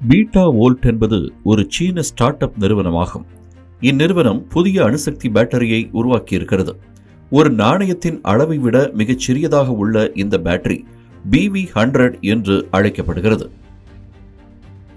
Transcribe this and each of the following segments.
Beta volt என்பது ஒரு சீன ஸ்டார்ட் அப் நிறுவனமாகும். இந்நிறுவனம் புதிய அணுசக்தி பேட்டரியை உருவாக்கியிருக்கிறது. ஒரு நாணயத்தின் அளவை விட மிகச் சிறியதாக உள்ள இந்த பேட்டரி பிவி ஹண்ட்ரட் என்று அழைக்கப்படுகிறது.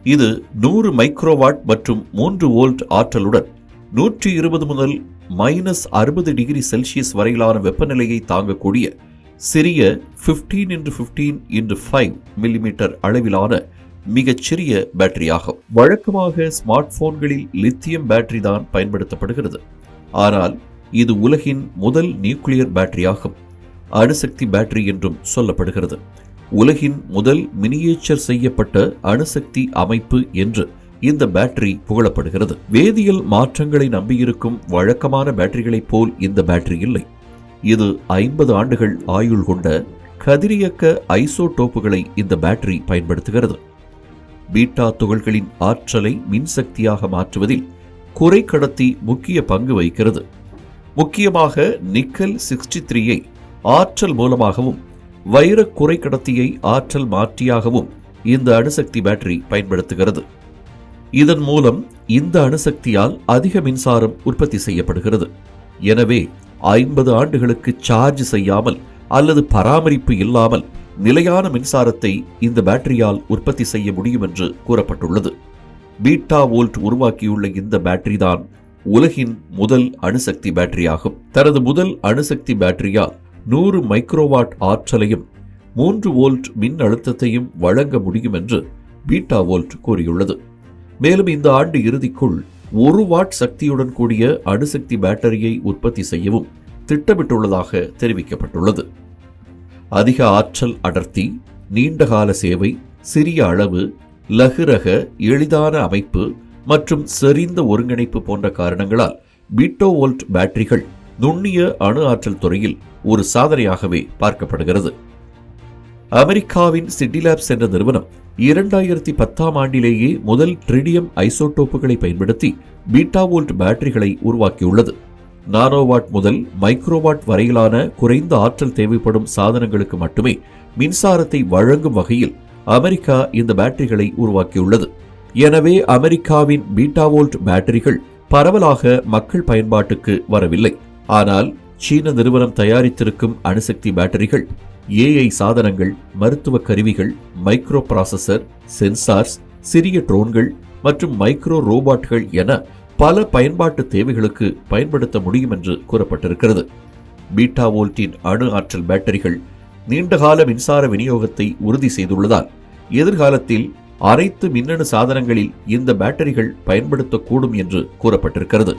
இது நூறு மைக்ரோவாட் மற்றும் மூன்று வோல்ட் ஆற்றலுடன் நூற்றி இருபது முதல் மைனஸ் அறுபது டிகிரி செல்சியஸ் வரையிலான வெப்பநிலையை தாங்கக்கூடிய சிறிய 15 into fifteen into five millimetre அளவிலான மிகச்சிறிய பேட்டரி பேட்டரியாகும். வழக்கமாக ஸ்மார்ட் போன்களில் லித்தியம் பேட்டரி தான் பயன்படுத்தப்படுகிறது. ஆனால் இது உலகின் முதல் நியூக்ளியர் பேட்டரியாகும். அணுசக்தி பேட்டரி என்றும் சொல்லப்படுகிறது. உலகின் முதல் மினியேச்சர் செய்யப்பட்ட அணுசக்தி அமைப்பு என்று இந்த பேட்டரி புகழப்படுகிறது. வேதியியல் மாற்றங்களை நம்பியிருக்கும் வழக்கமான பேட்டரிகளைப் போல் இந்த பேட்டரி இல்லை. இது ஐம்பது ஆண்டுகள் ஆயுள் கொண்ட கதிரியக்க ஐசோடோப்புகளை இந்த பேட்டரி பயன்படுத்துகிறது. பீட்டா துகள்களின் ஆற்றலை மின்சக்தியாக மாற்றுவதில் குறை கடத்தி முக்கிய பங்கு வகிக்கிறது. முக்கியமாக நிக்கல் சிக்ஸ்டி த்ரீயை ஆற்றல் மூலமாகவும் வைர குறை கடத்தியை ஆற்றல் மாற்றியாகவும் இந்த அணுசக்தி பேட்டரி பயன்படுத்துகிறது. இதன் மூலம் இந்த அணுசக்தியால் அதிக மின்சாரம் உற்பத்தி செய்யப்படுகிறது. எனவே ஐம்பது ஆண்டுகளுக்கு சார்ஜ் செய்யாமல் அல்லது பராமரிப்பு இல்லாமல் நிலையான மின்சாரத்தை இந்த பேட்டரியால் உற்பத்தி செய்ய முடியும் என்று கூறப்பட்டுள்ளது. பீட்டா வோல்ட் உருவாக்கியுள்ள இந்த பேட்டரி தான் உலகின் முதல் அணுசக்தி பேட்டரியாகும். தனது முதல் அணுசக்தி பேட்டரியால் நூறு மைக்ரோவாட் ஆற்றலையும் மூன்று வோல்ட் மின் அழுத்தத்தையும் வழங்க முடியும் என்று பீட்டா வோல்ட் கூறியுள்ளது. மேலும் இந்த ஆண்டு இறுதிக்குள் ஒரு வாட் சக்தியுடன் கூடிய அணுசக்தி பேட்டரியை உற்பத்தி செய்யவும் திட்டமிட்டுள்ளதாக தெரிவிக்கப்பட்டுள்ளது. அதிக ஆற்றல் அடர்த்தி நீண்டகால சேவை சிறிய அளவு லகுரக எளிதான அமைப்பு மற்றும் செறிந்த ஒருங்கிணைப்பு போன்ற காரணங்களால் பீட்டோ வோல்ட் பேட்டரிகள் நுண்ணிய அணு ஆற்றல் துறையில் ஒரு சாதனையாகவே பார்க்கப்படுகிறது. அமெரிக்காவின் சிட்டிலேப்ஸ் என்ற நிறுவனம் இரண்டாயிரத்தி பத்தாம் ஆண்டிலேயே முதல் ட்ரிடியம் ஐசோடோப்புகளை பயன்படுத்தி பீட்டாவோல்ட் பேட்டரிகளை உருவாக்கியுள்ளது. நானோவாட் முதல் மைக்ரோவாட் வரையிலான குறைந்த ஆற்றல் தேவைப்படும் சாதனங்களுக்கு மட்டுமே மின்சாரத்தை வழங்கும் வகையில் அமெரிக்கா இந்த பேட்டரிகளை உருவாக்கியுள்ளது. எனவே அமெரிக்காவின் பீட்டாவோல்ட் பேட்டரிகள் பரவலாக மக்கள் பயன்பாட்டுக்கு வரவில்லை. ஆனால் சீன நிறுவனம் தயாரித்திருக்கும் அணுசக்தி பேட்டரிகள் ஏஐ சாதனங்கள் மருத்துவ கருவிகள் மைக்ரோ ப்ராசஸர் சென்சார்ஸ் சிறிய ட்ரோன்கள் மற்றும் மைக்ரோ ரோபாட்கள் என பல பயன்பாட்டு தேவைகளுக்கு பயன்படுத்த முடியும் என்று கூறப்பட்டிருக்கிறது. பீட்டா வோல்ட்டின் அணு ஆற்றல் பேட்டரிகள் நீண்டகால மின்சார விநியோகத்தை உறுதி செய்துள்ளதால் எதிர்காலத்தில் அனைத்து மின்னணு சாதனங்களில் இந்த பேட்டரிகள் பயன்படுத்தக்கூடும் என்று கூறப்பட்டிருக்கிறது.